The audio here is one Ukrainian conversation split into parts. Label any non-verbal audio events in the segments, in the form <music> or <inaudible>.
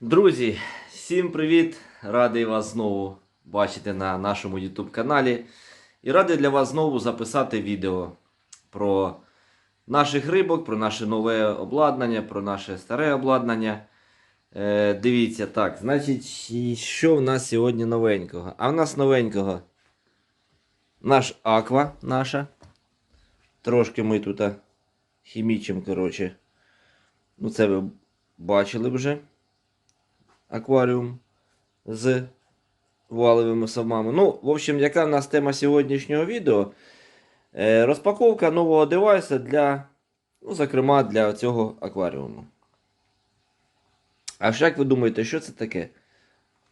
Друзі, всім привіт! Радий вас знову бачити на нашому YouTube каналі. І радий для вас знову записати відео про наших рибок, про наше нове обладнання, про наше старе обладнання. Е, дивіться, так, значить, що в нас сьогодні новенького? А в нас новенького наш аква наша. Трошки ми тут хімічимо, коротше. Ну, це ви бачили вже акваріум з валовими самами. Ну, в общем, яка в нас тема сьогоднішнього відео? Е, розпаковка нового девайса для, ну, зокрема, для цього акваріуму. А ж як ви думаєте, що це таке?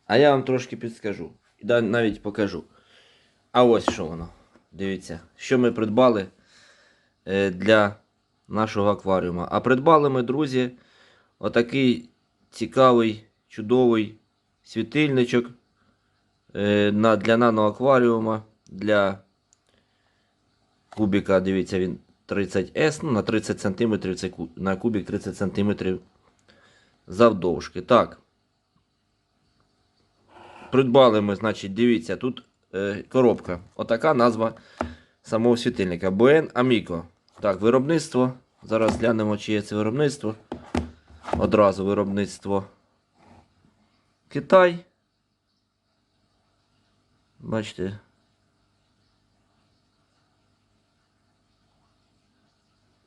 А я вам трошки підскажу. І навіть покажу. А ось що воно. Дивіться, що ми придбали е, для нашого акваріума. А придбали ми, друзі, отакий цікавий, чудовий світильничок е, для наноакваріума, для кубіка, дивіться, він 30S, ну, на 30 см, це на кубік 30 см завдовжки. Так. Придбали ми, значить, дивіться, тут е, коробка. Отака назва самого світильника. Buen Amico. Так, виробництво. Зараз глянемо, чи є це виробництво. Одразу виробництво. Китай. Бачите.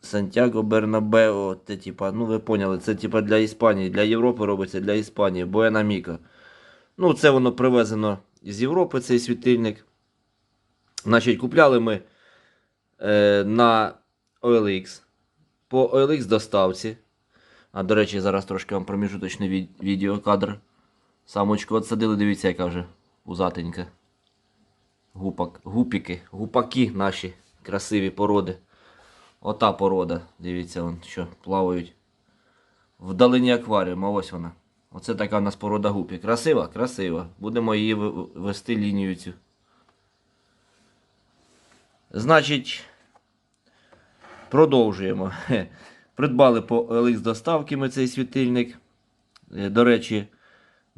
Сантьяго Бернабео. Це типа, ну ви поняли, це типа для Іспанії, для Європи робиться, для Іспанії. Буенаміко. Ну, це воно привезено з Європи, цей світильник. Значить, купляли ми е, на OLX. По OLX доставці. А до речі, зараз трошки вам проміжуточне від- відео, кадр. Самочку отсадили, дивіться, яка вже узатенька. Гупак, гупіки, гупаки наші красиві породи. Ота порода, дивіться, вон, що плавають. Вдалині акваріума, ось вона. Оце така у нас порода гупі. Красива? Красива. Будемо її вести лінію цю. Значить, продовжуємо. Придбали по OLX доставки ми цей світильник. Е, До речі,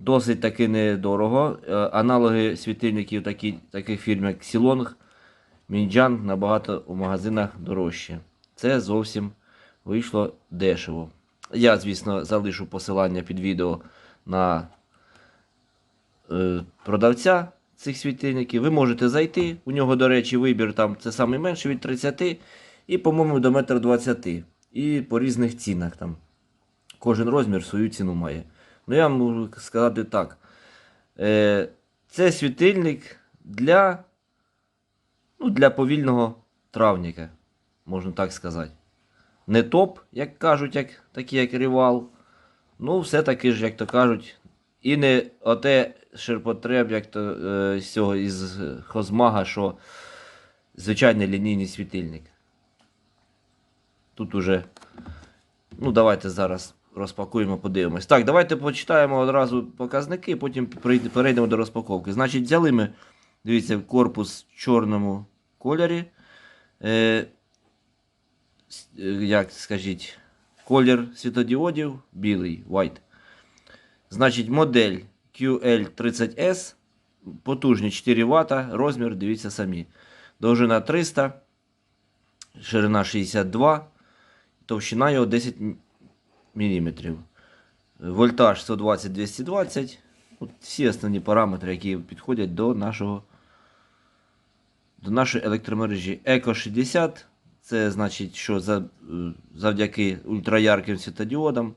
досить таки недорого. Е, Аналоги світильників такі, таких фірм, як Сілонг, Мінджан, набагато у магазинах дорожче. Це зовсім вийшло дешево. Я, звісно, залишу посилання під відео на е, продавця цих світильників. Ви можете зайти. У нього, до речі, вибір там це найменший від 30 і, по-моєму, до 1,20 м. І по різних цінах там. Кожен розмір свою ціну має. Ну, я можу сказати так. Е, це світильник для, ну, для повільного травника, можна так сказати. Не топ, як кажуть, як, такі як рівал. Ну, все-таки ж, як то кажуть, і не оте ширпотреб, як то е, з цього із Хозмага, що звичайний лінійний світильник. Тут уже. Ну, давайте зараз розпакуємо, подивимось. Так, давайте почитаємо одразу показники, потім перейдемо до розпаковки. Значить, взяли ми, дивіться, корпус в чорному кольорі. Е, е, як скажіть, колір світодіодів білий, white. Значить, модель QL30S, потужні 4 Вт, розмір, дивіться самі. Довжина 300, ширина 62, товщина його 10 мм. Вольтаж 120-220. Всі основні параметри, які підходять до нашого до нашої електромережі. Еко 60. Це значить, що завдяки ультраярким світодіодам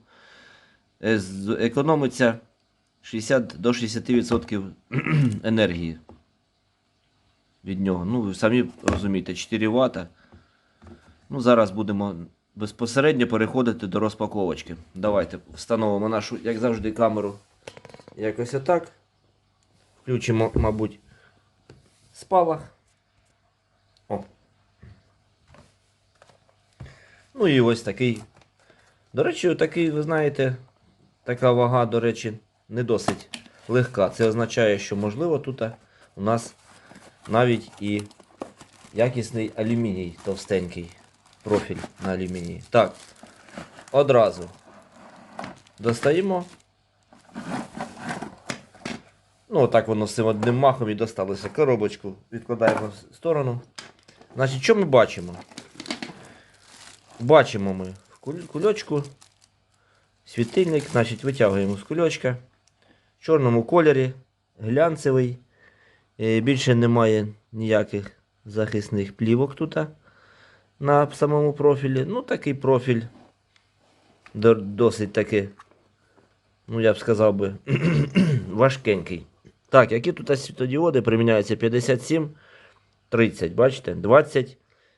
е, економиться 60 до 60% <clears throat> енергії від нього. Ну, ви самі розумієте, 4 Вт. Ну, зараз будемо безпосередньо переходити до розпаковочки. Давайте встановимо нашу, як завжди, камеру якось отак. Включимо, мабуть, спалах. О. Ну і ось такий. До речі, такий, ви знаєте, така вага, до речі, не досить легка. Це означає, що, можливо, тут у нас навіть і якісний алюміній товстенький профіль на алюмінії. Так, одразу достаємо Ну, отак воно з цим одним махом і досталося. Коробочку відкладаємо в сторону. Значить, що ми бачимо? Бачимо ми в кульочку світильник, значить, витягуємо з кульочка. В чорному кольорі, глянцевий. Е, Більше немає ніяких захисних плівок тут на самому профілі. Ну, такий профіль досить таки, ну я б сказав би, <clears throat> важкенький. Так, які тут світодіоди приміняються 57, 30, бачите? 20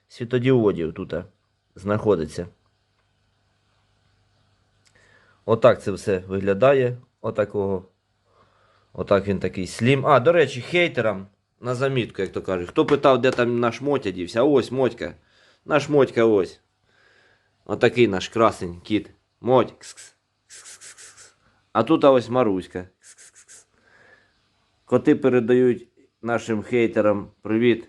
світодіодів тут знаходиться. Отак це все виглядає. Отакого. Отак він такий слім. А, до речі, хейтерам на замітку, як то кажуть. Хто питав, де там наш Мотя дівся? Ось Мотька. Наш Мотька ось. Отакий наш красень кіт. Моть. Кс-кс. Кс-кс-кс. А тут а ось Маруська. Кс-кс-кс. Коти передають нашим хейтерам привіт.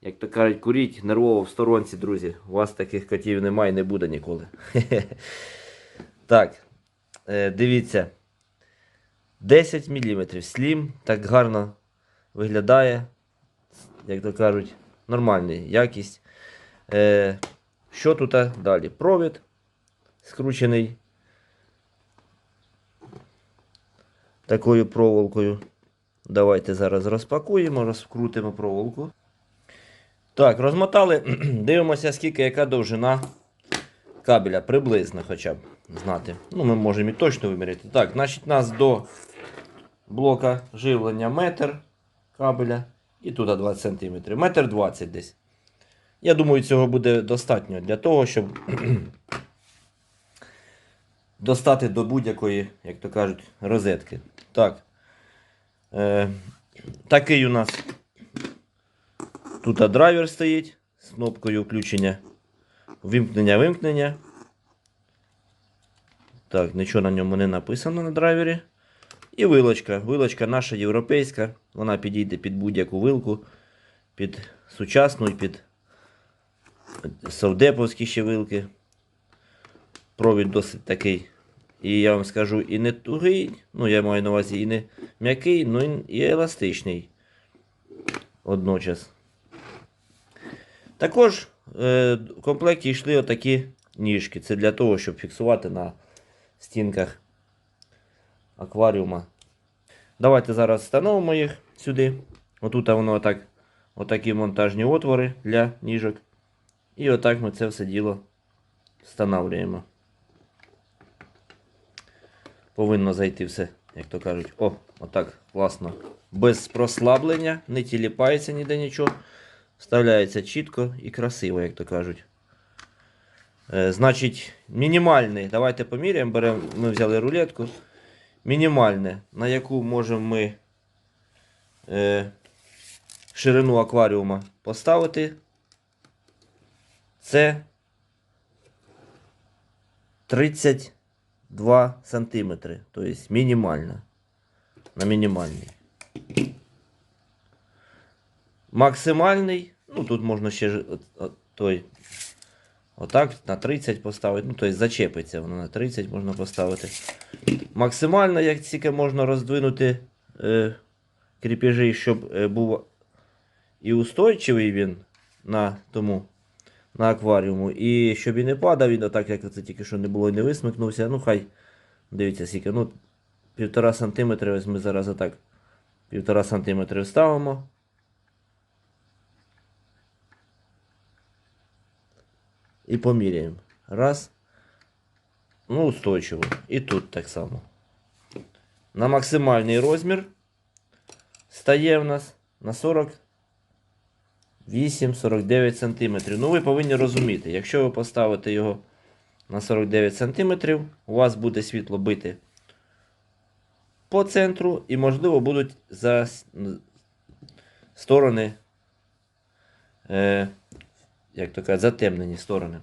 Як то кажуть, куріть нервово в сторонці, друзі. У вас таких котів немає і не буде ніколи. <laughs> Так, е, дивіться. 10 мм. Слім так гарно виглядає. Як то кажуть, нормальний якість. Е, що тут далі? Провід скручений такою проволокою. Давайте зараз розпакуємо, розкрутимо проволоку. Так, розмотали. <clears throat> Дивимося, скільки яка довжина кабеля, приблизно хоча б знати. Ну, ми можемо і точно виміряти. Так, значить, нас до блока живлення метр кабеля. І туди 20 см. Метр 20 десь. Я думаю, цього буде достатньо для того, щоб <clears throat> достати до будь-якої, як то кажуть, розетки. Так. Е, такий у нас тут драйвер стоїть з кнопкою включення. Вимкнення, вимкнення. Так, нічого на ньому не написано на драйвері. І вилочка. Вилочка наша європейська. Вона підійде під будь-яку вилку, під сучасну і під совдеповські ще вилки. Провід досить такий. І я вам скажу, і не тугий, ну я маю на увазі і не м'який, ну і еластичний. Одночас. Також е, в комплекті йшли отакі ніжки. Це для того, щоб фіксувати на стінках акваріума. Давайте зараз встановимо їх сюди. Отут воно отак, отакі монтажні отвори для ніжок. І отак ми це все діло встановлюємо. Повинно зайти все, як то кажуть. О, отак, класно. Без прослаблення, не тіліпається ніде нічого. Вставляється чітко і красиво, як то кажуть. Е, значить, мінімальний. Давайте поміряємо. Беремо, ми взяли рулетку. Мінімальне, на яку можемо ми е, ширину акваріума поставити. Це 32 сантиметри. Тобто мінімальна. На мінімальній. Максимальний, ну тут можна ще той. Отак на 30 поставити. Ну, тобто зачепиться воно на 30 можна поставити. Максимально, як тільки можна роздвинути е, кріпежі, щоб е, був і устойчивий він на тому на акваріуму. І щоб і не падав він, так як це тільки що не було і не висмикнувся. Ну хай дивіться, скільки. Ну, півтора сантиметри, ось ми зараз отак півтора сантиметри вставимо. І поміряємо. Раз. Ну, устойчиво. І тут так само. На максимальний розмір стає в нас на 48-49 см. Ну, ви повинні розуміти, якщо ви поставите його на 49 см, у вас буде світло бити по центру і, можливо, будуть за сторони, е, як то кажуть, затемнені сторони.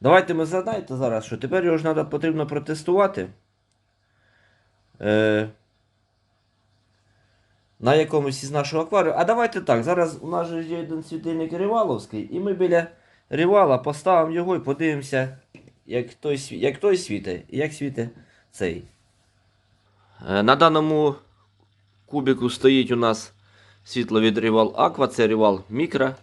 Давайте ми згадайте зараз, що тепер його ж потрібно протестувати. Е, на якомусь із нашого акваріуму. А давайте так. Зараз у нас же є один світильник Ріваловський, і ми біля Рівала поставимо його і подивимося, як той, як той світить, як світить цей. Е, На даному кубіку стоїть у нас світло від Rival Aqua, це Rival Micro.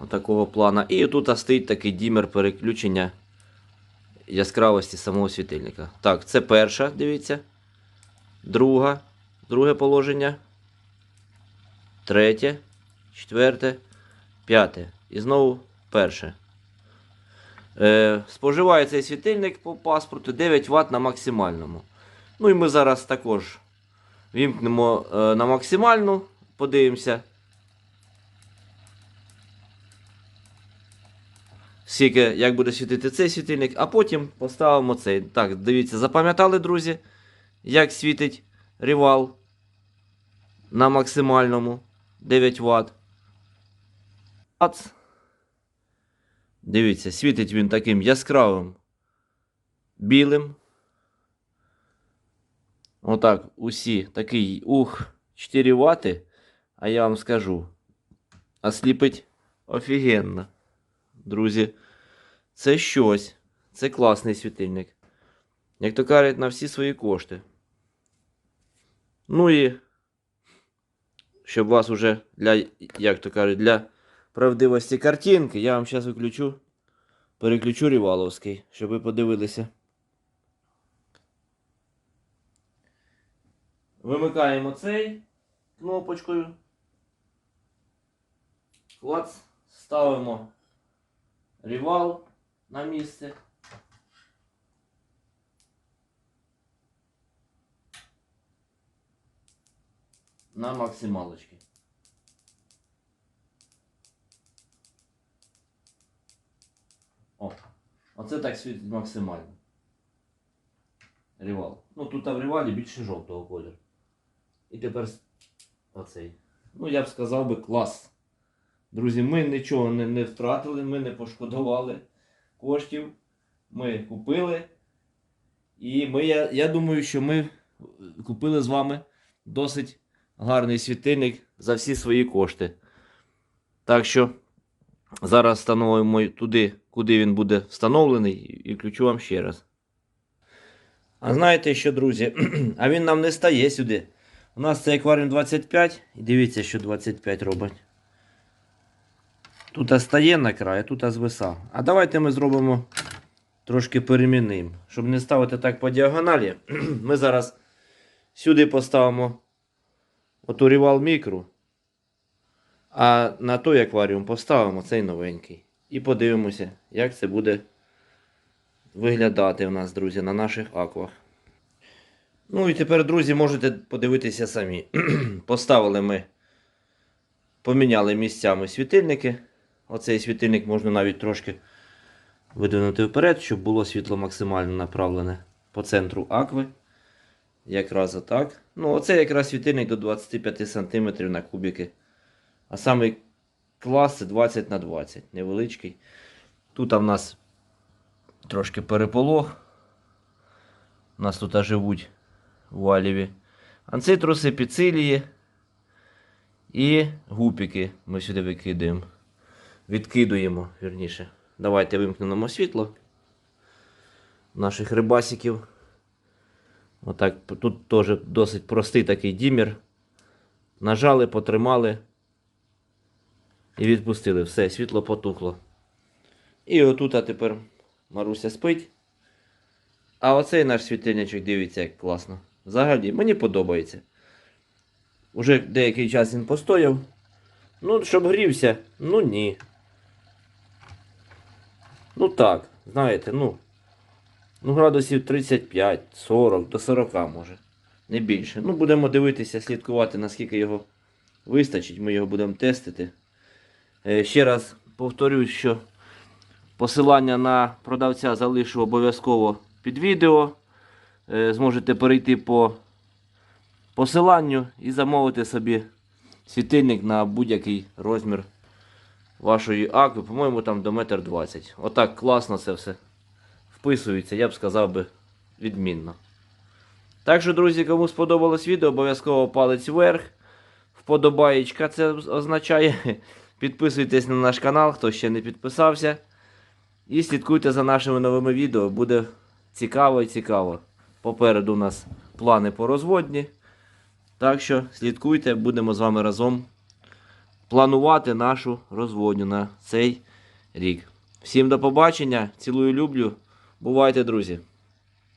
Отакого плана. І тут стоїть такий дімер переключення яскравості самого світильника. Так, це перша, дивіться. Друга, друге положення. Третє, четверте, п'яте. І знову перше. Е, споживає цей світильник по паспорту 9 Вт на максимальному. Ну і ми зараз також вімкнемо е, на максимальну, подивимося. Скільки, як буде світити цей світильник, а потім поставимо цей. Так, дивіться, запам'ятали, друзі, як світить рівал на максимальному 9 Вт. Ац. Дивіться, світить він таким яскравим білим. Отак, усі такий, ух, 4 вати, а я вам скажу. Осліпить офігенно. Друзі, це щось. Це класний світильник. Як то кажуть, на всі свої кошти. Ну і щоб вас уже для, як то кажуть, для правдивості картинки, я вам зараз виключу, переключу Ріваловський, щоб ви подивилися. Вимикаємо цей кнопочкою. Клац. Ставимо рівал на місце. На максималочки. О, оце так світить максимально. Рівал. Ну тут в рівалі більше жовтого кольору. І тепер оцей. Ну, я б сказав би клас. Друзі, ми нічого не, не втратили, ми не пошкодували коштів. Ми купили. І ми, я, я думаю, що ми купили з вами досить гарний світильник за всі свої кошти. Так що зараз встановимо туди, куди він буде встановлений, і включу вам ще раз. А знаєте що, друзі? <clears throat> а він нам не стає сюди. У нас цей акваріум 25, і дивіться, що 25 робить. Тут стає на край, а тут звиса. А давайте ми зробимо трошки перемінним. Щоб не ставити так по діагоналі, <clears throat> ми зараз сюди поставимо оту мікру. А на той акваріум поставимо цей новенький. І подивимося, як це буде виглядати в нас, друзі, на наших аквах. Ну і тепер, друзі, можете подивитися самі. <clears throat> Поставили ми, поміняли місцями світильники. Оцей світильник можна навіть трошки видвинути вперед, щоб було світло максимально направлене по центру акви. Якраз отак. Ну, оце якраз світильник до 25 см на кубики. А самий клас це 20 на 20 невеличкий. Тут в нас трошки переполох. У нас тут живуть в Аліві. Анцитруси, піцилії і гупіки ми сюди викидаємо. Відкидуємо, вірніше. Давайте вимкнемо світло наших рибасиків. Отак, тут теж досить простий такий дімір. Нажали, потримали і відпустили. Все, світло потухло. І отут а тепер Маруся спить. А оцей наш світильничок, дивіться, як класно. Взагалі, мені подобається. Уже деякий час він постояв. Ну, щоб грівся, ну ні. Ну так, знаєте, ну. Ну, градусів 35, 40, до 40 може. Не більше. Ну, будемо дивитися, слідкувати, наскільки його вистачить. Ми його будемо тестити. Е, ще раз повторюсь, що посилання на продавця залишу обов'язково під відео. Е, зможете перейти по посиланню і замовити собі світильник на будь-який розмір вашої акви. По-моєму, там до 1,20 м. Отак класно це все вписується, я б сказав би, відмінно. Так що, друзі, кому сподобалось відео, обов'язково палець вверх. Вподобаєчка це означає. <laughs> Підписуйтесь на наш канал, хто ще не підписався. І слідкуйте за нашими новими відео. Буде цікаво і цікаво. Попереду у нас плани по розводні. Так що слідкуйте, будемо з вами разом планувати нашу розводню на цей рік. Всім до побачення, цілую, люблю. Бувайте, друзі!